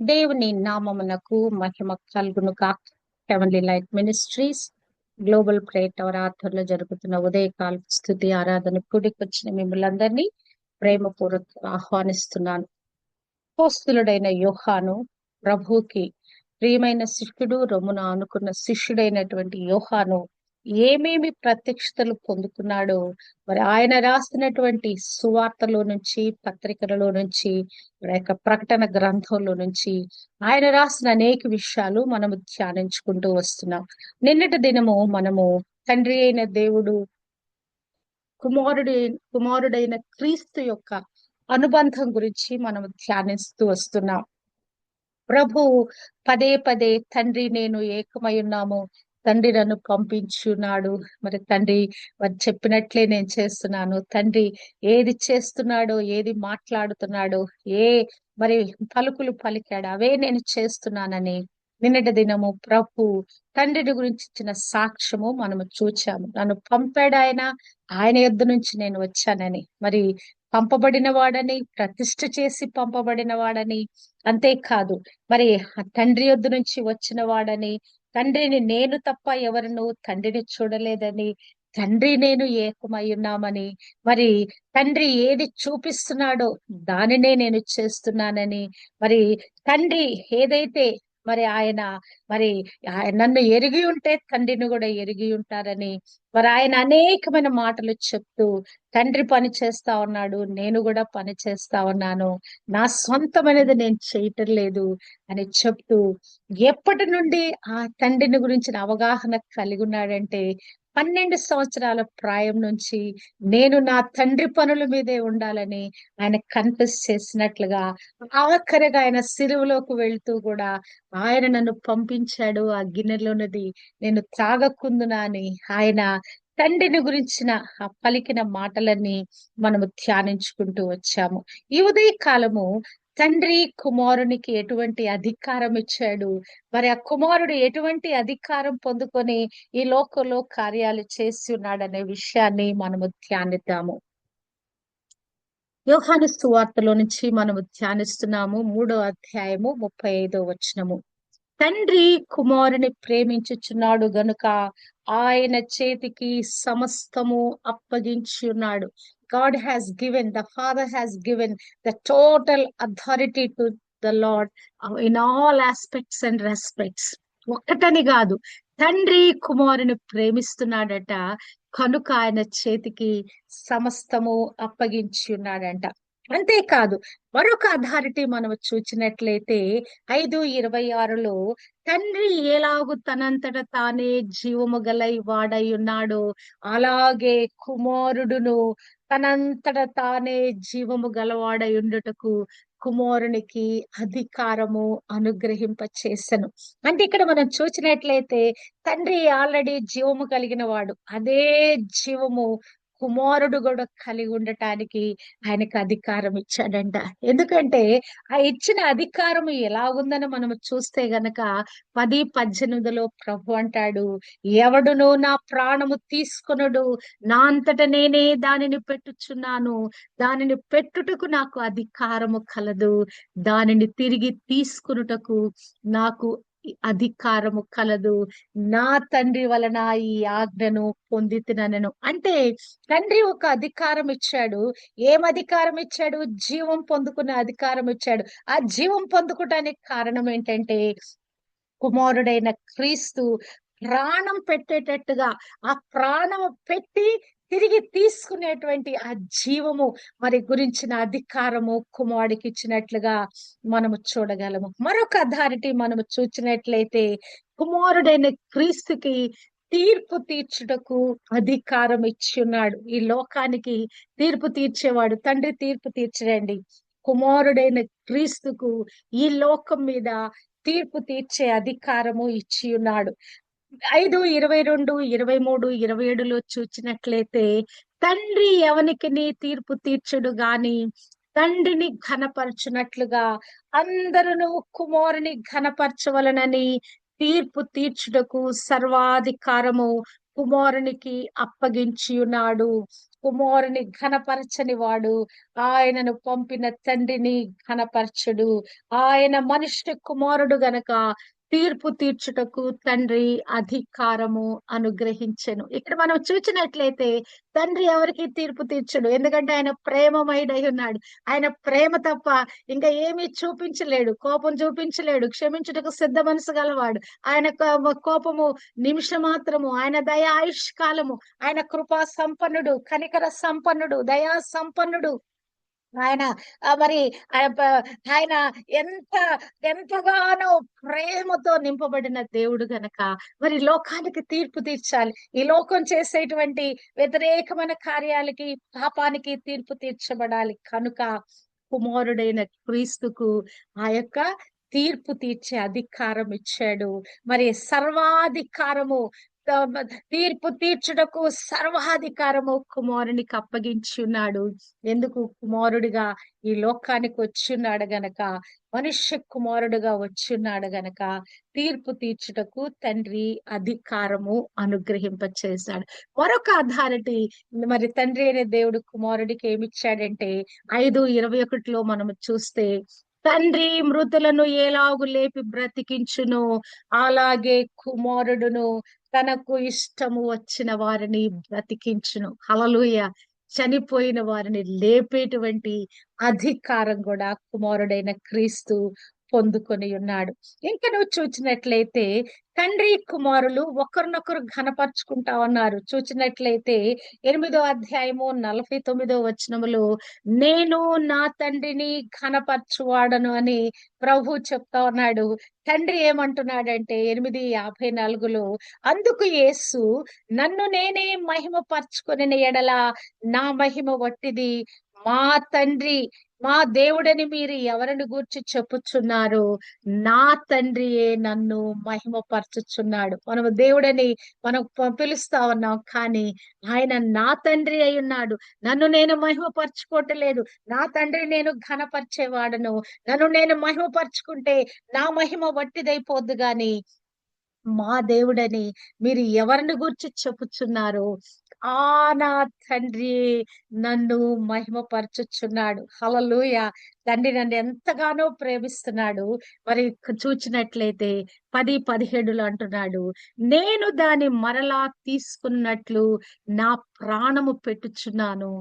దేవుని నామమునకు మహిమ కలుగును కాక heavenly light ministries global prayer tower ఆధ్వర్యంలో జరుగుతున్న ఉదయకాల స్థుతి ఆరాధన కూడికొచ్చిన మిమ్మల్ని ప్రేమపూర్వక ఆహ్వానిస్తున్నాను. పోస్తులుడైన యోహాను ప్రభుకి ప్రియమైన శిష్యుడు రొమ్మున అనుకున్న శిష్యుడైనటువంటి యోహాను ఏమేమి ప్రత్యక్షతలు పొందుకున్నాడో మరి ఆయన రాసినటువంటి సువార్తలో నుంచి పత్రికలలో నుంచి మరి యొక్క ప్రకటన గ్రంథంలో నుంచి ఆయన రాసిన అనేక విషయాలు మనము ధ్యానించుకుంటూ వస్తున్నాం. నిన్నటి దినము మనము తండ్రి అయిన దేవుడు కుమారుడి కుమారుడైన క్రీస్తు యొక్క అనుబంధం గురించి మనం ధ్యానిస్తూ వస్తున్నాం. ప్రభు పదే పదే తండ్రి నేను ఏకమై ఉన్నాము తండ్రి నన్ను పంపించున్నాడు. మరి తండ్రి వారు చెప్పినట్లే నేను చేస్తున్నాను. తండ్రి ఏది చేస్తున్నాడో ఏది మాట్లాడుతున్నాడో ఏ మరి పలుకులు పలికాడు అవే నేను చేస్తున్నానని నిన్నటి దినము ప్రభు తండ్రిని గురించి ఇచ్చిన సాక్ష్యము మనము చూచాము. నన్ను పంపాడు ఆయన ఆయన యొద్ నుంచి నేను వచ్చానని. మరి పంపబడిన వాడని ప్రతిష్ఠ చేసి పంపబడిన వాడని అంతేకాదు. మరి తండ్రి యొద్ద నుంచి వచ్చిన వాడని తండ్రిని నేను తప్ప ఎవరిను తండ్రిని చూడలేదని తండ్రి నేను ఏకమై ఉన్నామని మరి తండ్రి ఏది చూపిస్తున్నాడో దానినే నేను చేస్తున్నానని మరి తండ్రి ఏదైతే మరి ఆయన మరి నన్ను ఎరిగి ఉంటే తండ్రిని కూడా ఎరిగి ఉంటారని మరి ఆయన అనేకమైన మాటలు చెప్తూ తండ్రి పని చేస్తా ఉన్నాడు నేను కూడా పని చేస్తా ఉన్నాను నా సొంతమైనది నేను చేయటం లేదు అని చెప్తూ ఎప్పటి నుండి ఆ తండ్రిని గురించిన అవగాహన కలిగి ఉన్నాడంటే పన్నెండు సంవత్సరాల ప్రాయం నుంచి నేను నా తండ్రి పనుల మీదే ఉండాలని ఆయన కన్ఫెస్ చేసినట్లుగా ఆఖరిగా ఆయన సిరువులోకి వెళ్తూ కూడా ఆయన నన్ను పంపించాడు. ఆ గిన్నెలోనది నేను త్రాగకుందునా అని ఆయన తండ్రిని గురించిన ఆ పలికిన మాటలన్నీ మనము ధ్యానించుకుంటూ వచ్చాము. ఈ ఉదయ కాలము తండ్రి కుమారునికి ఎటువంటి అధికారం ఇచ్చాడు? మరి ఆ కుమారుడు ఎటువంటి అధికారం పొందుకొని ఈ లోకంలో కార్యాలు చేసి ఉన్నాడనే విషయాన్ని మనము ధ్యానిద్దాము. యోహాను సువార్తలో నుంచి మనము ధ్యానిస్తున్నాము. మూడో అధ్యాయము ముప్పై ఐదో వచనము. తండ్రి కుమారుని ప్రేమించుచున్నాడు గనుక ఆయన చేతికి సమస్తము అప్పగించి ఉన్నాడు God has given the father has given the total authority to the Lord in all aspects and respects ఒక్కటని కాదు తండ్రి కుమారుని ప్రేమిస్తున్నాడట కనుక ఆయన చేతికి సమస్తము అప్పగించి ఉన్నాడంట అంతేకాదు మరొక అథారిటీ మనం చూచినట్లయితే ఐదు ఇరవై ఆరులో తండ్రి ఎలాగు తనంతట తానే జీవము గలై వాడై ఉన్నాడో అలాగే కుమారుడును తనంతట తానే జీవము గలవాడై ఉండుటకు కుమారునికి అధికారము అనుగ్రహింప చేసను అంటే ఇక్కడ మనం చూసినట్లయితే తండ్రి ఆల్రెడీ జీవము కలిగిన వాడు అదే జీవము కుమారుడు కూడా కలిగి ఉండటానికి ఆయనకు అధికారం ఇచ్చాడంట. ఎందుకంటే ఆ ఇచ్చిన అధికారం ఎలా ఉందని మనం చూస్తే గనక పది పద్దెనిమిదిలో ప్రభు అంటాడు ఎవడును నా ప్రాణము తీసుకునుడు నా అంతట నేనే దానిని పెట్టుచున్నాను. దానిని పెట్టుటకు నాకు అధికారము కలదు. దానిని తిరిగి తీసుకునుటకు నాకు అధికారము కలదు. నా తండ్రి వలన ఈ ఆజ్ఞను పొందితినను అంటే తండ్రి ఒక అధికారం ఇచ్చాడు. ఏం అధికారం ఇచ్చాడు? జీవం పొందుకునే అధికారం ఇచ్చాడు. ఆ జీవం పొందుకోవటానికి కారణం ఏంటంటే కుమారుడైన క్రీస్తు ప్రాణం పెట్టేటట్టుగా ఆ ప్రాణం పెట్టి తిరిగి తీసుకునేటువంటి ఆ జీవము మరి గురించిన అధికారము కుమారుడికి ఇచ్చినట్లుగా మనము చూడగలము. మరొక అథారిటీ మనము చూచినట్లయితే కుమారుడైన క్రీస్తుకి తీర్పు తీర్చుటకు అధికారం ఇచ్చి ఉన్నాడు ఈ లోకానికి తీర్పు తీర్చేవాడు తండ్రి తీర్పు తీర్చడండి. కుమారుడైన క్రీస్తుకు ఈ లోకం మీద తీర్పు తీర్చే అధికారము ఇచ్చి ఉన్నాడు ఐదు ఇరవై రెండు ఇరవై మూడు ఇరవై ఏడులో చూచినట్లయితే తండ్రి ఎవనికి తీర్పు తీర్చుడు గాని తండ్రిని ఘనపరచునట్లుగా అందరూ కుమారుని ఘనపరచవలనని తీర్పు తీర్చుటకు సర్వాధికారము కుమారునికి అప్పగించి ఉన్నాడు కుమారుని ఘనపరచని వాడు ఆయనను పంపిన తండ్రిని ఘనపరచుడు. ఆయన మనుష్య కుమారుడు గనక తీర్పు తీర్చుటకు తండ్రి అధికారము అనుగ్రహించెను. ఇక్కడ మనం చూసినట్లయితే తండ్రి ఎవరికి తీర్పు తీర్చడు? ఎందుకంటే ఆయన ప్రేమమైడై ఉన్నాడు ఆయన ప్రేమ తప్ప ఇంకా ఏమీ చూపించలేడు కోపం చూపించలేడు క్షమించుటకు సిద్ధ మనసు గలవాడు. ఆయన కోపము నిమిష మాత్రము ఆయన దయ ఆయుష్కాలము ఆయన కృపా సంపన్నుడు కనికర సంపన్నుడు దయా సంపన్నుడు. ఆయన మరి ఆయన ఆయన ఎంత ఎంతగానో ప్రేమతో నింపబడిన దేవుడు గనక మరి లోకానికి తీర్పు తీర్చాలి. ఈ లోకం చేసేటువంటి వ్యతిరేకమైన కార్యాలకి పాపానికి తీర్పు తీర్చబడాలి. కనుక కుమారుడైన క్రీస్తుకు ఆ యొక్క తీర్పు తీర్చే అధికారం ఇచ్చాడు. మరి సర్వాధికారము తీర్పు తీర్చుటకు సర్వాధికారము కుమారునికి అప్పగించి ఉన్నాడు ఎందుకు కుమారుడిగా ఈ లోకానికి వచ్చిన్నాడు గనక మనుష్య కుమారుడుగా వచ్చిన్నాడు గనక తీర్పు తీర్చుటకు తండ్రి అధికారము అనుగ్రహింపచేశాడు. మరొక అథారిటీ మరి తండ్రి అనే దేవుడు కుమారుడికి ఏమిచ్చాడంటే ఐదు ఇరవై ఒకటిలో మనం చూస్తే తండ్రి మృతులను ఎలాగు లేపి బ్రతికించును అలాగే కుమారుడును తనకు ఇష్టము వచ్చిన వారిని బ్రతికించును. హలలుయ చనిపోయిన వారిని లేపేటువంటి అధికారం కూడా కుమారుడైన క్రీస్తు పొందుకొని ఉన్నాడు. ఇంకా నువ్వు చూచినట్లయితే తండ్రి కుమారులు ఒకరినొకరు ఘనపరుచుకుంటా ఉన్నారు చూచినట్లయితే ఎనిమిదో అధ్యాయము నలభై తొమ్మిదో వచనములు నేను నా తండ్రిని ఘనపరచువాడను అని ప్రభు చెప్తా ఉన్నాడు. తండ్రి ఏమంటున్నాడంటే ఎనిమిది యాభై నాలుగులో అందుకు యేసు నన్ను నేనే మహిమ పరచుకొని ఎడల నా మహిమ వట్టిది మా తండ్రి మా దేవుడని మీరు ఎవరిని గూర్చి చెప్పుచున్నారు నా తండ్రియే నన్ను మహిమపరచుచున్నాడు. మనం దేవుడని మనం పిలుస్తా ఉన్నాం. కానీ ఆయన నా తండ్రి అయి ఉన్నాడు. నన్ను నేను మహిమపరచుకోవట్లేదు. నా తండ్రి నేను ఘనపరిచేవాడను. నన్ను నేను మహిమపరచుకుంటే నా మహిమ వట్టిదైపోద్దు. గాని మా దేవుడని మీరు ఎవరిని గురించి చెప్పుచున్నారు ఆ నా తండ్రి నన్ను మహిమపరచుచున్నాడు. హలలుయ తండ్రి నన్ను ఎంతగానో ప్రేమిస్తున్నాడు. మరి చూచినట్లయితే పది పదిహేడులో అంటున్నాడు నేను దాని మరలా తీసుకున్నట్లు నా ప్రాణము పెట్టుచున్నాను.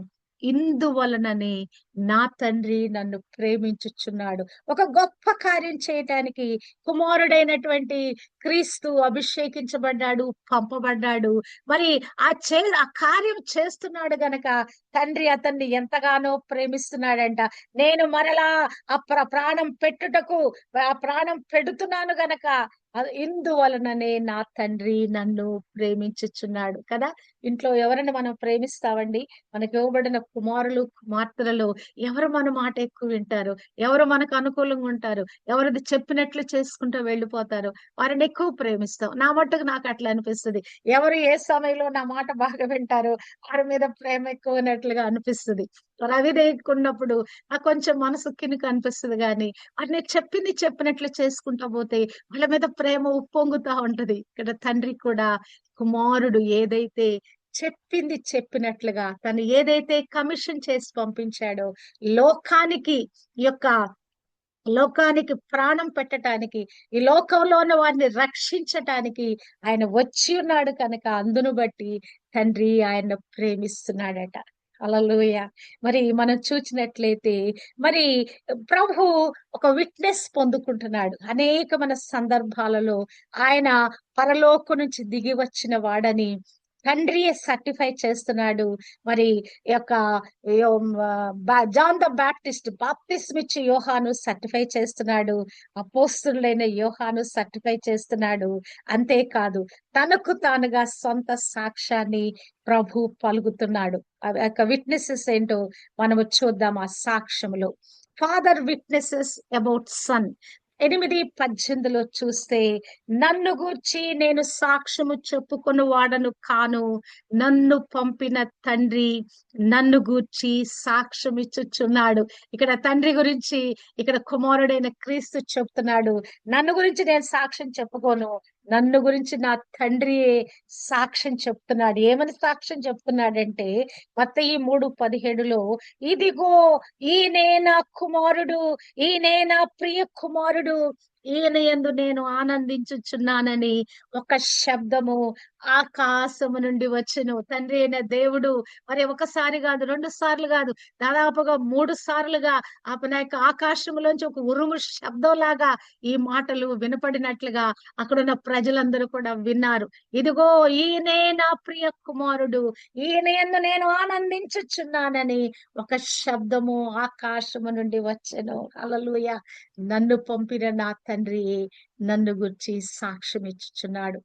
ఇందువలననే నా తండ్రి నన్ను ప్రేమించుచున్నాడు. ఒక గొప్ప కార్యం చేయటానికి కుమారుడైనటువంటి క్రీస్తు అభిషేకించబడ్డాడు పంపబడ్డాడు. మరి ఆ చే ఆ కార్యం చేస్తున్నాడు గనక తండ్రి అతన్ని ఎంతగానో ప్రేమిస్తున్నాడంట. నేను మరలా ఆ ప్ర ప్రాణం పెట్టుటకు ఆ ప్రాణం పెడుతున్నాను గనక ఇందువలననే నా తండ్రి నన్ను ప్రేమించుచున్నాడు కదా? ఇంట్లో ఎవరిని మనం ప్రేమిస్తామండి? మనకి ఇవ్వబడిన కుమారులు కుమార్తెలు ఎవరు మన మాట ఎక్కువ వింటారు? ఎవరు మనకు అనుకూలంగా ఉంటారు? ఎవరిది చెప్పినట్లు చేసుకుంటూ వెళ్ళిపోతారు? వారిని ఎక్కువ ప్రేమిస్తాం. నా మట్టుకు నాకు అట్లా అనిపిస్తుంది. ఎవరు ఏ సమయంలో నా మాట బాగా వింటారో వారి మీద ప్రేమ ఎక్కువ ఉన్నట్లుగా అనిపిస్తుంది. రవి అది ఆ కొంచెం మనసు కినుక అనిపిస్తుంది కానీ వారిని చెప్పింది చెప్పినట్లు చేసుకుంటా పోతే వాళ్ళ మీద ప్రేమ ఉప్పొంగుతా ఉంటది. ఇక్కడ తండ్రి కూడా కుమారుడు ఏదైతే చెప్పింది చెప్పినట్లుగా తను ఏదైతే కమిషన్ చేసి పంపించాడో లోకానికి యొక్క లోకానికి ప్రాణం పెట్టడానికి ఈ లోకంలో ఉన్న వారిని రక్షించటానికి ఆయన వచ్చి ఉన్నాడు కనుక అందును బట్టి తండ్రి ఆయన ప్రేమిస్తున్నాడట. అలలోయ మరి మనం చూసినట్లయితే మరి ప్రభు ఒక విట్నెస్ పొందుకుంటున్నాడు. అనేకమైన సందర్భాలలో ఆయన పరలోకు నుంచి దిగి వచ్చిన వాడని తండ్రి సర్టిఫై చేస్తున్నాడు. మరి యొక్క జాన్ ద బాప్టిస్ట్ బాప్టిస్ట్ ఇచ్చి యోహాను సర్టిఫై చేస్తున్నాడు. అపోస్తులైన యోహాను సర్టిఫై చేస్తున్నాడు. అంతేకాదు తనకు తానుగా సొంత సాక్ష్యాన్ని ప్రభు పలుకుతున్నాడు. యొక్క విట్నెసెస్ ఏంటో మనము చూద్దాం ఆ సాక్ష్యములో. ఫాదర్ విట్నెసెస్ అబౌట్ సన్ ఎనిమిది పద్దెనిమిదిలో చూస్తే నన్ను గూర్చి నేను సాక్ష్యము చెప్పుకొని వాడను కాను నన్ను పంపిన తండ్రి నన్ను గూర్చి సాక్ష్యం ఇచ్చుచున్నాడు ఇక్కడ తండ్రి గురించి ఇక్కడ కుమారుడైన క్రీస్తు చెప్తున్నాడు నన్ను గురించి నేను సాక్ష్యం చెప్పుకోను నన్ను గురించి నా తండ్రి సాక్ష్యం చెప్తున్నాడు. ఏమని సాక్ష్యం చెప్తున్నాడంటే మత్తయి మూడు పదిహేడులో ఇదిగో ఈయనే నా కుమారుడు ఈయనే నా ప్రియ కుమారుడు ఈయన యందు నేను ఆనందించుచున్నానని ఒక శబ్దము ఆకాశము నుండి వచ్చును. తండ్రి అయిన దేవుడు మరి ఒకసారి కాదు రెండు సార్లు కాదు దాదాపుగా మూడు సార్లుగా ఆ యొక్క ఆకాశంలోంచి ఒక ఉరుము శబ్దం లాగా ఈ మాటలు వినపడినట్లుగా అక్కడున్న ప్రజలందరూ కూడా విన్నారు. ఇదిగో ఈయనే నా ప్రియ కుమారుడు ఈయన యందు నేను ఆనందించుచున్నానని ఒక శబ్దము ఆకాశము నుండి వచ్చెను. అలలుయ నన్ను పంపిన నా తండ్రి తండ్రి నన్ను గురించి సాక్ష్యం ఇచ్చుచున్నాడు.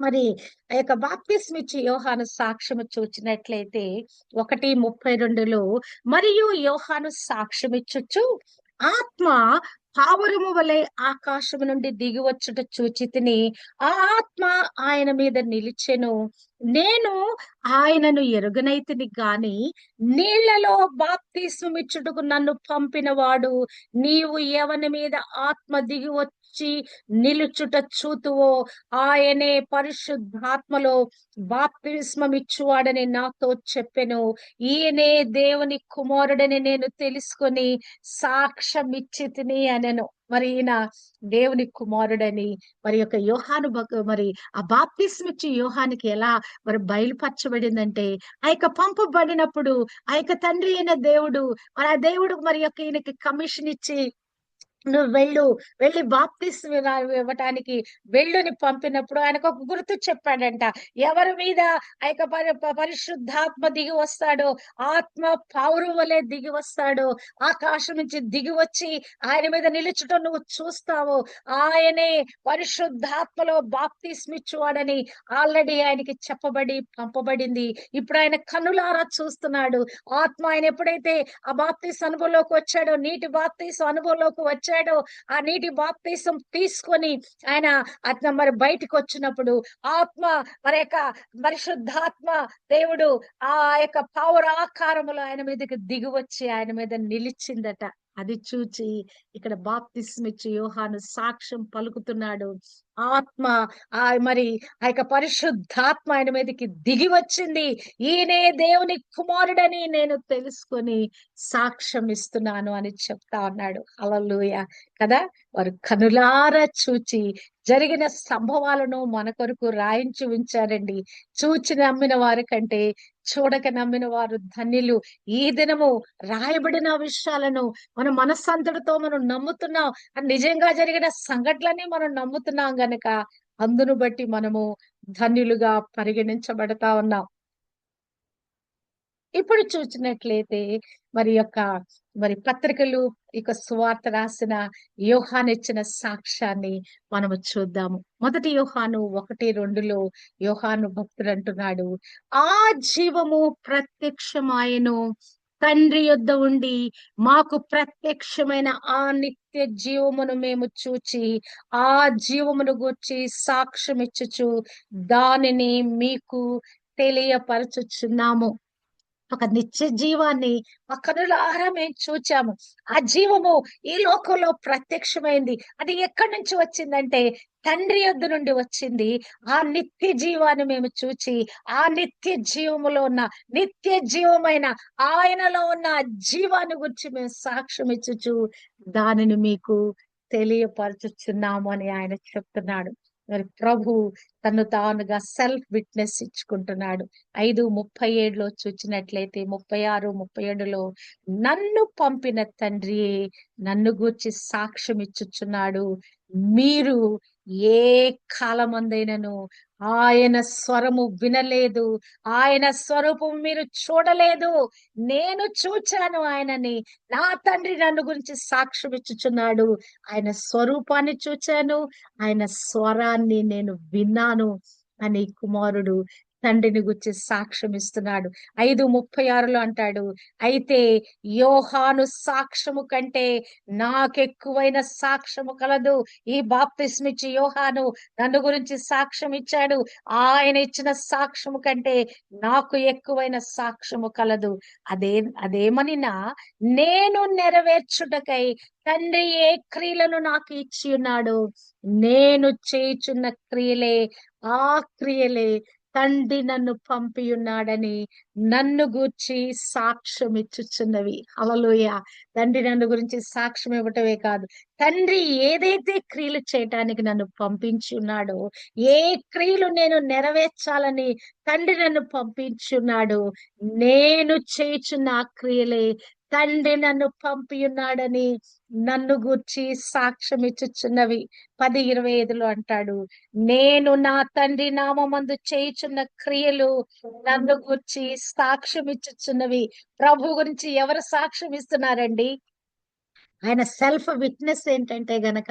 మరి ఆ యొక్క బాప్తిస్మ ఇచ్చి యోహాను సాక్ష్యము చూచినట్లయితే ఒకటి ముప్పై రెండులో మరియు యోహాను సాక్ష్యం ఇచ్చుచు ఆత్మ స్థావరము వలె ఆకాశము నుండి దిగి వచ్చుట చూచి తిని ఆ ఆత్మ ఆయన మీద నిలిచెను. నేను ఆయనను ఎరుగనైతిని గాని నీళ్ళలో బాప్తిస్మం ఇచ్చుటకు నన్ను పంపిన వాడు నీవు ఎవని మీద ఆత్మ దిగి వచ్చి నిలుచుట చూతువో ఆయనే పరిశుద్ధాత్మలో బాప్తిస్మమిచ్చువాడని నాతో చెప్పెను. ఈయనే దేవుని కుమారుడని నేను తెలుసుకొని సాక్ష్యం ఇచ్చి తిని అనెను. మరి ఈయన దేవుని కుమారుడని మరి యొక్క యోహాను మరి ఆ బాప్తిస్మ ఇచ్చి యోహానికి ఎలా మరి బయలుపరచబడిందంటే ఆ యొక్క పంపబడినప్పుడు ఆ యొక్క తండ్రి అయిన దేవుడు మరి ఆ దేవుడు మరి యొక్క ఈయనకి కమిషన్ ఇచ్చి నువ్వు వెళ్ళు వెళ్ళి బాప్తిస్ ఇవ్వటానికి వెళ్ళుని పంపినప్పుడు ఆయనకు ఒక గుర్తు చెప్పాడంట. ఎవరి మీద ఆ యొక్క పరిశుద్ధాత్మ దిగి వస్తాడో ఆత్మ పౌరువలే దిగి వస్తాడో ఆకాశం నుంచి దిగి వచ్చి ఆయన మీద నిలుచుట నువ్వు చూస్తావు ఆయనే పరిశుద్ధాత్మలో బాప్తిస్మిచ్చువాడని ఆల్రెడీ ఆయనకి చెప్పబడి పంపబడింది. ఇప్పుడు ఆయన కన్నులారా చూస్తున్నాడు. ఆత్మ ఆయన ఎప్పుడైతే ఆ బాప్తీస్ అనుభవంలోకి వచ్చాడో నీటి బాప్తీస్ అనుభవంలోకి వచ్చాడు ఆ నీటి బాప్తీసం తీసుకొని ఆయన అతను మరి బయటకు వచ్చినప్పుడు ఆత్మ మరి యొక్క పరిశుద్ధాత్మ దేవుడు ఆ యొక్క పౌరాకారములు ఆయన మీదకి దిగి వచ్చి ఆయన మీద నిలిచిందట. అది చూచి ఇక్కడ బాప్తిస్మిచ్చి యోహాను సాక్ష్యం పలుకుతున్నాడు. ఆత్మ ఆ మరి ఆ యొక్క పరిశుద్ధాత్మ ఆయన మీదకి దిగి వచ్చింది. ఈయనే దేవుని కుమారుడని నేను తెలుసుకొని సాక్ష్యం ఇస్తున్నాను అని చెప్తా ఉన్నాడు. అలలుయ కదా? వారు కనులారా చూచి జరిగిన సంభవాలను మన కొరకు రాయించి ఉంచారండి. చూచి నమ్మిన వారి కంటే చూడక నమ్మిన వారు ధన్యులు. ఈ దినము రాయబడిన విషయాలను మన మనస్సంతటితో మనం నమ్ముతున్నాం. నిజంగా జరిగిన సంఘటనని మనం నమ్ముతున్నాం గనక అందును బట్టి మనము ధన్యులుగా పరిగణించబడతా ఉన్నాం. ఇప్పుడు చూసినట్లయితే మరి యొక్క మరి పత్రికలు ఇక స్వార్థ రాసిన యోహాను ఇచ్చిన సాక్ష్యాన్ని మనము చూద్దాము. మొదటి యోహాను ఒకటి రెండులో యోహాను భక్తుడు అంటున్నాడు ఆ జీవము ప్రత్యక్షమాయను. తండ్రి యొద్ద ఉండి మాకు ప్రత్యక్షమైన ఆ నిత్య జీవమును మేము చూచి ఆ జీవమును గూర్చి సాక్ష్యం ఇచ్చుచు దానిని మీకు తెలియపరచుచున్నాము. ఒక నిత్య జీవాన్ని ఆ కనులారా మేము చూచాము. ఆ జీవము ఈ లోకంలో ప్రత్యక్షమైంది. అది ఎక్కడి నుంచి వచ్చిందంటే తండ్రి యొద్ద నుండి వచ్చింది. ఆ నిత్య జీవాన్ని మేము చూచి ఆ నిత్య జీవములో ఉన్న నిత్య జీవమైన ఆయనలో ఉన్న జీవాన్ని గురించి మేము సాక్ష్యం ఇచ్చుచు దానిని మీకు తెలియపరచుచున్నాము అని ఆయన చెప్తున్నాడు. ప్రభు తను తానుగా సెల్ఫ్ విట్నెస్ ఇచ్చుకుంటున్నాడు. ఐదు ముప్పై ఏడులో చూచినట్లయితే ముప్పై ఆరు ముప్పై ఏడులో నన్ను పంపిన తండ్రి నన్ను గూర్చి సాక్ష్యం ఇచ్చుచున్నాడు. మీరు ఏ కాలమందైనను ఆయన స్వరము వినలేదు ఆయన స్వరూపం మీరు చూడలేదు. నేను చూచాను ఆయనని. నా తండ్రి నన్ను గురించి సాక్ష్యం ఇచ్చుచున్నాడు. ఆయన స్వరూపాన్ని చూచాను. ఆయన స్వరాన్ని నేను విన్నాను అని కుమారుడు తండ్రిని గుర్చి సాక్ష్యం ఇస్తున్నాడు. ఐదు ముప్పై ఆరులో అంటాడు అయితే యోహాను సాక్ష్యము కంటే నాకెక్కువైన సాక్ష్యము కలదు. ఈ బాప్తిస్మిచ్చి యోహాను నన్ను గురించి సాక్ష్యం ఇచ్చాడు. ఆయన ఇచ్చిన సాక్ష్యము కంటే నాకు ఎక్కువైన సాక్ష్యము కలదు. అదే అదేమనినా నేను నెరవేర్చుటకై తండ్రి ఏ క్రియలను నాకు ఇచ్చి ఉన్నాడు నేను చేయుచున్న క్రియలే ఆ క్రియలే తండ్రి నన్ను పంపియున్నాడని నన్ను గూర్చి సాక్ష్యం ఇచ్చుచున్నవి. అలలోయ తండ్రి నన్ను గురించి సాక్ష్యం ఇవ్వటమే కాదు. తండ్రి ఏదైతే క్రియలు చేయటానికి నన్ను పంపించి ఉన్నాడో ఏ క్రియలు నేను నెరవేర్చాలని తండ్రి నన్ను పంపించున్నాడు నేను చేయుచున్న ఆ క్రియలే తండ్రి నన్ను పంపి ఉన్నాడని నన్ను గూర్చి సాక్ష్యం ఇచ్చుచున్నవి. పది ఇరవై ఐదులో అంటాడు నేను నా తండ్రి నామందు చేయుచున్న క్రియలు నన్ను గూర్చి సాక్ష్యం ఇచ్చుచున్నవి. ప్రభు గురించి ఎవరు సాక్ష్యం ఇస్తున్నారండి? ఆయన సెల్ఫ్ విట్నెస్ ఏంటంటే గనక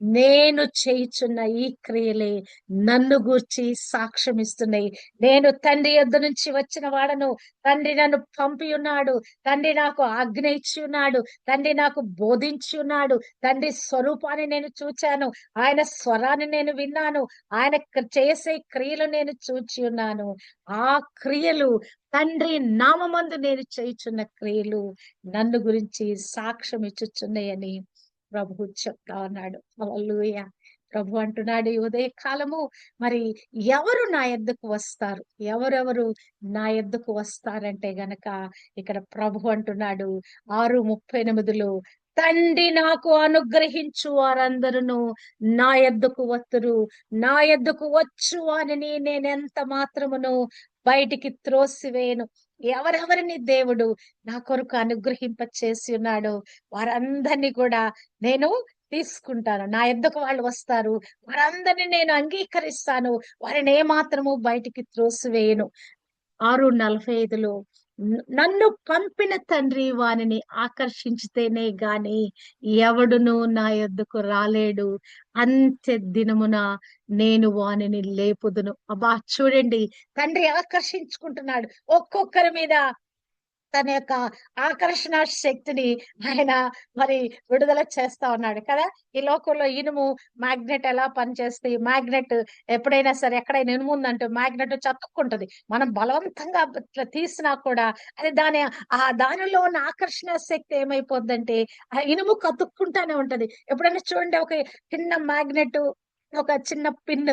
నేను చేయుచున్న ఈ క్రియలే నన్ను గూర్చి సాక్ష్యం ఇస్తున్నాయి నేను తండ్రి యొద్ద నుంచి వచ్చిన వాడను. తండ్రి నన్ను పంపి ఉన్నాడు. తండ్రి నాకు ఆజ్ఞ ఇచ్చి ఉన్నాడు. తండ్రి నాకు బోధించి ఉన్నాడు. తండ్రి స్వరూపాన్ని నేను చూచాను. ఆయన స్వరాన్ని నేను విన్నాను. ఆయన చేసే క్రియలు నేను చూచి ఉన్నాను. ఆ క్రియలు తండ్రి నామందు నేను చేయుచున్న క్రియలు నన్ను గురించి సాక్ష్యం ఇచ్చుచున్నాయని ప్రభు చెప్తా ఉన్నాడు. హల్లెలూయా. ప్రభు అంటున్నాడు ఈ ఉదయ కాలము మరి ఎవరు నా ఎద్దుకు వస్తారు? ఎవరెవరు నా ఎద్దుకు వస్తారంటే గనక ఇక్కడ ప్రభు అంటున్నాడు ఆరు ముప్పై ఎనిమిదిలో తండ్రి నాకు అనుగ్రహించు వారందరూ నా ఎద్దుకు వత్తురు నా ఎద్దుకు వచ్చు అని నేనెంత మాత్రమును బయటికి త్రోసివేయను. ఎవరెవరిని దేవుడు నా కొరకు అనుగ్రహింప చేసి ఉన్నాడో వారందరినీ కూడా నేను తీసుకుంటాను. నా ఎద్దకు వాళ్ళు వస్తారు. వారందరినీ నేను అంగీకరిస్తాను. వారిని ఏమాత్రము బయటికి త్రోసివేయను. ఆరు నలభై ఐదులో నన్ను పంపిన తండ్రి వానిని ఆకర్షించితేనే గాని ఎవడును నా యొద్దకు రాలేడు. అంత్య దినమున నేను వానిని లేపుదును. అబ్బా చూడండి తండ్రి ఆకర్షించుకుంటున్నాడు. ఒక్కొక్కరి మీద తన యొక్క ఆకర్షణ శక్తిని ఆయన మరి విడుదల చేస్తా ఉన్నాడు కదా? ఈ లోకంలో ఇనుము మ్యాగ్నెట్ ఎలా పనిచేస్తాయి మ్యాగ్నెట్ ఎప్పుడైనా సరే ఎక్కడైనా ఇనుము ఉందంటే మ్యాగ్నెట్ చతుక్కుంటది. మనం బలవంతంగా ఇట్లా తీసినా కూడా అది దాని ఆ దానిలో ఉన్న ఆకర్షణ శక్తి ఏమైపోద్దంటే ఆ ఇనుము కతుక్కుంటానే ఉంటది. ఎప్పుడైనా చూడండి ఒక చిన్న మ్యాగ్నెట్ ఒక చిన్న పిన్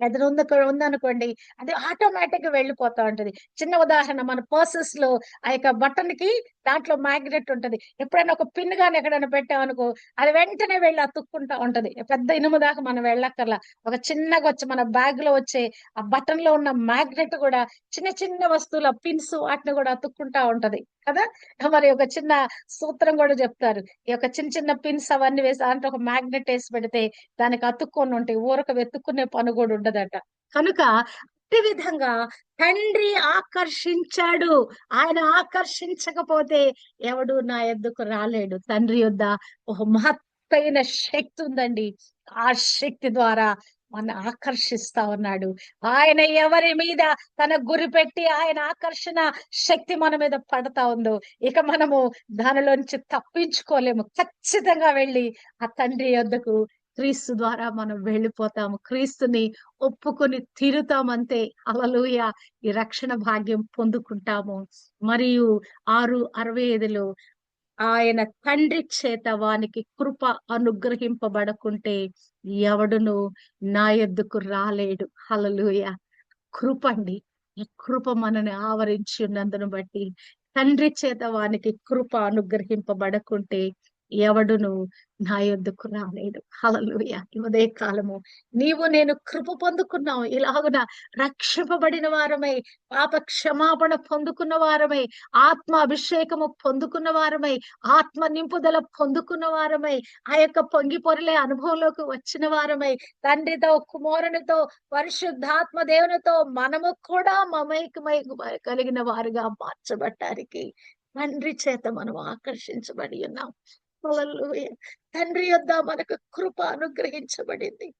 ఎదురు ఉంది ఉందనుకోండి అది ఆటోమేటిక్గా వెళ్ళిపోతా ఉంటది. చిన్న ఉదాహరణ మన పర్సెస్లో ఆ యొక్క బటన్కి దాంట్లో మ్యాగ్నెట్ ఉంటది. ఎప్పుడైనా ఒక పిన్ గాని ఎక్కడైనా పెట్టామనుకో అది వెంటనే వెళ్ళి అతుక్కుంటా ఉంటది. పెద్ద ఇనుము దాకా మనం వెళ్ళక్కర్లా. ఒక చిన్నగా వచ్చి మన బ్యాగ్లో వచ్చే ఆ బటన్లో ఉన్న మ్యాగ్నెట్ కూడా చిన్న చిన్న వస్తువుల పిన్స్ వాటిని కూడా అతుక్కుంటా ఉంటది. కదా? మరి ఒక చిన్న సూత్రం కూడా చెప్తారు. ఈ యొక్క చిన్న చిన్న పిన్స్ అవన్నీ వేసి దాంట్లో ఒక మ్యాగ్నెట్ వేసి పెడితే దానికి అతుక్కొని ఉంటాయి ఊరక వెతుక్కునే పని కూడా ఉండదట కనుక అట్టి విధంగా తండ్రి ఆకర్షించాడు. ఆయన ఆకర్షించకపోతే ఎవడు నా ఎద్దుకు రాలేడు. తండ్రి యొద్ద ఒక మహత్తైన శక్తి ఉందండి. ఆ శక్తి ద్వారా మన ఆకర్షిస్తా ఉన్నాడు. ఆయన ఎవరి మీద తన గురి పెట్టి ఆయన ఆకర్షణ శక్తి మన మీద పడతా ఉందో ఇక మనము దానిలోంచి తప్పించుకోలేము. ఖచ్చితంగా వెళ్ళి ఆ తండ్రి యొద్దకు క్రీస్తు ద్వారా మనం వెళ్ళిపోతాము. క్రీస్తుని ఒప్పుకొని తీరుతామంతే. అలలుయ ఈ రక్షణ భాగ్యం పొందుకుంటాము. మరియు ఆరు అరవై ఐదులో ఆయన తండ్రి చేత వానికి కృప అనుగ్రహింపబడకుంటే ఎవడును నా ఎద్దుకు రాలేడు. హలలుయ కృప అండి. ఈ కృప మనని ఆవరించి ఉన్నందును బట్టి తండ్రి చేత వానికి కృప అనుగ్రహింపబడకుంటే ఎవడును నా యొద్దకు రాలేదు. హలలుయ ఉదయ కాలము నీవు నేను కృప పొందుకున్నావు. ఇలాగున రక్షింపబడిన వారమై పాప క్షమాపణ పొందుకున్న వారమై ఆత్మ అభిషేకము పొందుకున్న వారమై ఆత్మ నింపుదల పొందుకున్న వారమై ఆ యొక్క పొంగి పొరలే అనుభవంలోకి వచ్చిన వారమై తండ్రితో కుమారునితో పరిశుద్ధాత్మ దేవునితో మనము కూడా మమైకమై కలిగిన వారుగా మార్చబట్టానికి తండ్రి చేత మనం ఆకర్షించబడి ఉన్నాం. తండ్రి యొద్ద మనకు కృప అనుగ్రహించబడింది.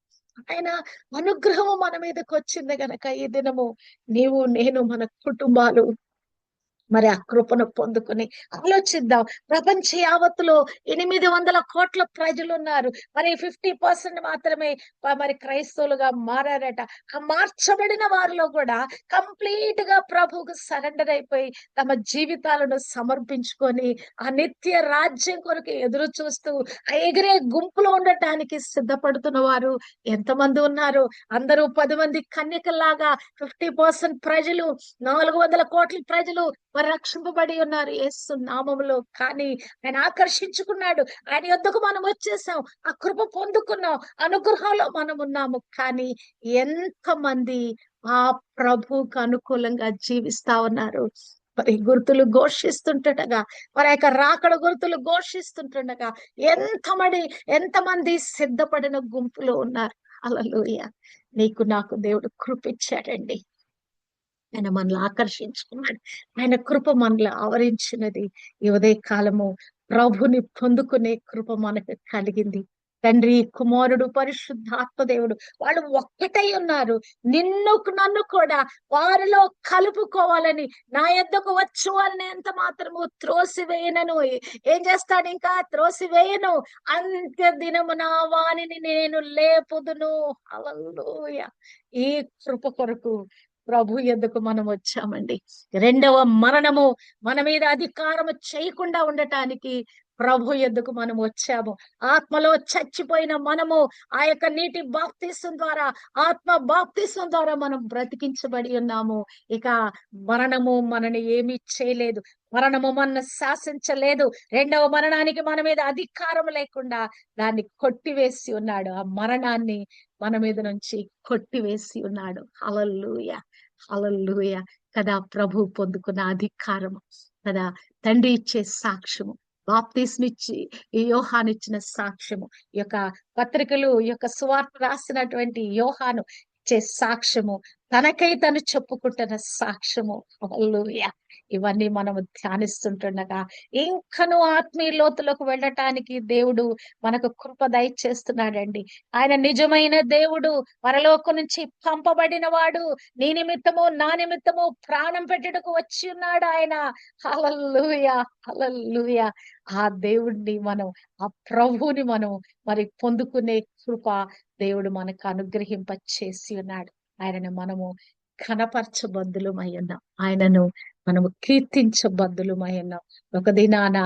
ఆయన అనుగ్రహము మన మీదకి వచ్చింది గనక ఈ దినము. నీవు నేను మన కుటుంబాలు మరి ఆ కృపను పొందుకుని ఆలోచిద్దాం. ప్రపంచ యావత్తులో ఎనిమిది వందల కోట్ల ప్రజలు ఉన్నారు మరి ఫిఫ్టీ పర్సెంట్ మాత్రమే మరి క్రైస్తవులుగా మారారట. ఆ మార్చబడిన వారిలో కూడా కంప్లీట్గా ప్రభువుకు సరెండర్ అయిపోయి తమ జీవితాలను సమర్పించుకొని ఆ నిత్య రాజ్యం కొరకు ఎదురు చూస్తూ ఆ ఎగిరే గుంపులో ఉండటానికి సిద్ధపడుతున్న వారు ఎంతమంది ఉన్నారు? అందరూ పది మంది కన్యకలాగా ఫిఫ్టీ పర్సెంట్ ప్రజలు నాలుగు వందల కోట్ల ప్రజలు వారు రక్షింపబడి ఉన్నారు యేసు నామములో. కానీ ఆయన ఆకర్షించుకున్నాడు. ఆయన యొద్దకు మనం వచ్చేసాం. ఆ కృప పొందుకున్నాం. అనుగ్రహంలో మనం ఉన్నాము. కానీ ఎంతమంది ఆ ప్రభువుకు అనుకూలంగా జీవిస్తా ఉన్నారు. మరి గుర్తులు ఘోషిస్తుంటగా మరి యొక్క రాకడ గుర్తులు ఘోషిస్తుంటుండగా ఎంతమంది ఎంతమంది సిద్ధపడిన గుంపులో ఉన్నారు. అలలోయ నీకు నాకు దేవుడు కృపించాడండి ఆయన మనల్ని ఆకర్షించుకున్నాడు. ఆయన కృప మనల్ని ఆవరించినది ఈ ఉదయ కాలము ప్రభుని పొందుకునే కృప మనకు కలిగింది. తండ్రి కుమారుడు పరిశుద్ధాత్మదేవుడు వాళ్ళు ఒక్కటై ఉన్నారు. నిన్ను నన్ను కూడా వారిలో కలుపుకోవాలని నా ఎద్దకు వచ్చు అని ఎంత మాత్రము త్రోసివేయనను. ఏం చేస్తాడు ఇంకా? త్రోసివేయను. అంత్య దినమున వానిని నేను లేపుదును. హల్లెలూయ. ఈ కృప కొరకు ప్రభు ఎద్దుకు మనం వచ్చామండి? రెండవ మరణము మన మీద అధికారము చేయకుండా ఉండటానికి ప్రభు ఎద్దుకు మనం వచ్చాము? ఆత్మలో చచ్చిపోయిన మనము ఆ యొక్క నీటి బాప్తీసం ద్వారా ఆత్మ బాప్తీసం ద్వారా మనం బ్రతికించబడి ఉన్నాము. ఇక మరణము మనని ఏమీ చేయలేదు. మరణము మన శాసించలేదు. రెండవ మరణానికి మన మీద అధికారం లేకుండా దాన్ని కొట్టివేసి ఉన్నాడు. ఆ మరణాన్ని మన మీద నుంచి కొట్టివేసి ఉన్నాడు. హలల్లుయ! హలల్లుయ! కదా ప్రభు పొందుకున్న అధికారము. కదా తండ్రి ఇచ్చే సాక్ష్యము. బాప్తీస్మిచ్చి ఈ యోహాను ఇచ్చిన సాక్ష్యము. ఈ యొక్క పత్రికలు ఈ యొక్క సువార్త రాసినటువంటి యోహాను ఇచ్చే సాక్ష్యము. తనకై తను చెప్పుకుంటున్న సాక్ష్యము. హల్లెలూయా. ఇవన్నీ మనము ధ్యానిస్తుంటుండగా ఇంకను ఆత్మీయ లోతులకు వెళ్ళటానికి దేవుడు మనకు కృప దయచేస్తున్నాడండి. ఆయన నిజమైన దేవుడు పరలోకం నుంచి పంపబడిన వాడు నీ నిమిత్తము నా నిమిత్తము ప్రాణం పెట్టుటకు వచ్చి ఉన్నాడు ఆయన. హలల్లుయ. హలల్లుయ. ఆ దేవుడిని మనం ఆ ప్రభువుని మనం మరి పొందుకునే కృప దేవుడు మనకు అనుగ్రహింప చేసి ఉన్నాడు. ఆయనను మనము ఘనపరచబద్దులమై ఉన్నాం. ఆయనను మనము కీర్తించబద్దులమై ఉన్నాం. ఒక దినాన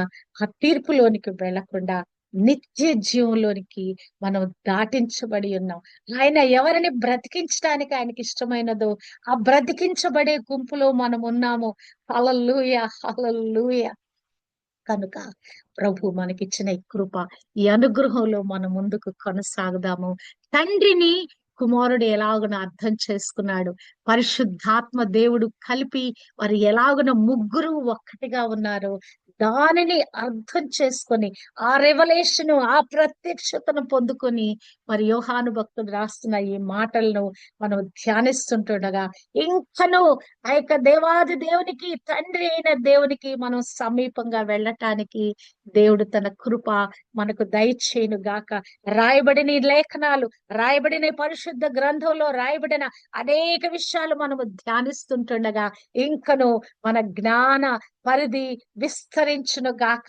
ఆ తీర్పులోనికి వెళ్ళకుండా నిత్య జీవంలోనికి మనం దాటించబడి ఉన్నాం. ఆయన ఎవరిని బ్రతికించడానికి ఆయనకి ఇష్టమైనదో ఆ బ్రతికించబడే గుంపులో మనం ఉన్నాము. Hallelujah hallelujah. కనుక ప్రభు మనకిచ్చిన ఈ కృప ఈ అనుగ్రహంలో మనం ముందుకు కొనసాగుదాము. తండ్రిని కుమారుడు ఎలాగున అర్థం చేసుకున్నాడు? పరిశుద్ధాత్మ దేవుడు కలిపి వారు ఎలాగున ముగ్గురు ఒక్కటిగా ఉన్నారు? దానిని అర్థం చేసుకొని ఆ రెవలేషను ఆ ప్రత్యక్షతను పొందుకొని మరి యోహాను భక్తుడు రాస్తున్న ఈ మాటలను మనం ధ్యానిస్తుంటుండగా ఇంకను ఆ యొక్క దేవాది దేవునికి తండ్రి అయిన దేవునికి మనం సమీపంగా వెళ్ళటానికి దేవుడు తన కృప మనకు దయచేయును గాక. రాయబడిన లేఖనాలు రాయబడిన పరిశుద్ధ గ్రంథంలో రాయబడిన అనేక విషయాలు మనము ధ్యానిస్తుంటుండగా ఇంకను మన జ్ఞాన పరిధి విస్తరి విస్తరించును గాక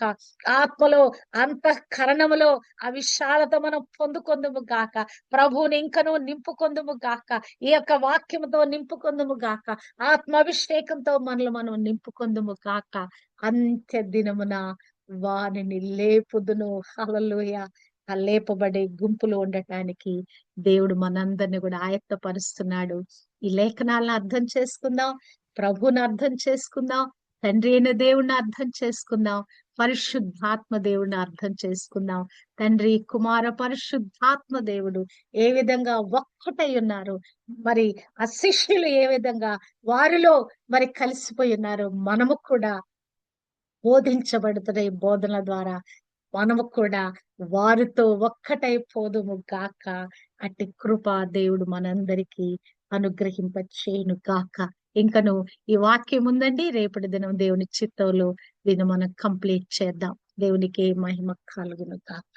ఆత్మలో అంతఃకరణములో ఆ విశాలత మనం పొందుకొందుము గాక ప్రభువుని ఇంకను నింపుకొందుము గాక ఈ యొక్క వాక్యముతో నింపుకొందుము గాక ఆత్మాభిషేకంతో మనల్ని మనం నింపుకొందుము గాక అంత్య దినమున వారిని లేపుదును. హలలోయ లేపబడే గుంపులు ఉండటానికి దేవుడు మనందరిని కూడా ఆయత్తపరుస్తున్నాడు. ఈ లేఖనాలను అర్థం చేసుకుందాం. ప్రభుని అర్థం చేసుకుందాం. తండ్రి అయిన దేవుణ్ణి అర్థం చేసుకుందాం పరిశుద్ధాత్మ దేవుడిని అర్థం చేసుకుందాం. తండ్రి కుమార పరిశుద్ధాత్మ దేవుడు ఏ విధంగా ఒక్కటై ఉన్నారు మరి ఆ శిష్యులు ఏ విధంగా వారిలో మరి కలిసిపోయి ఉన్నారు మనము కూడా బోధించబడుతున్న బోధన ద్వారా మనము కూడా వారితో ఒక్కటైపోదుము గాక. అట్టి కృప దేవుడు మనందరికీ అనుగ్రహింప చేయను గాక. ఇంకను ఈ వాక్యం ఉందండి. రేపటి దినం దేవుని చిత్తంలో దీన్ని మనం కంప్లీట్ చేద్దాం. దేవునికి మహిమ కలుగును గాక.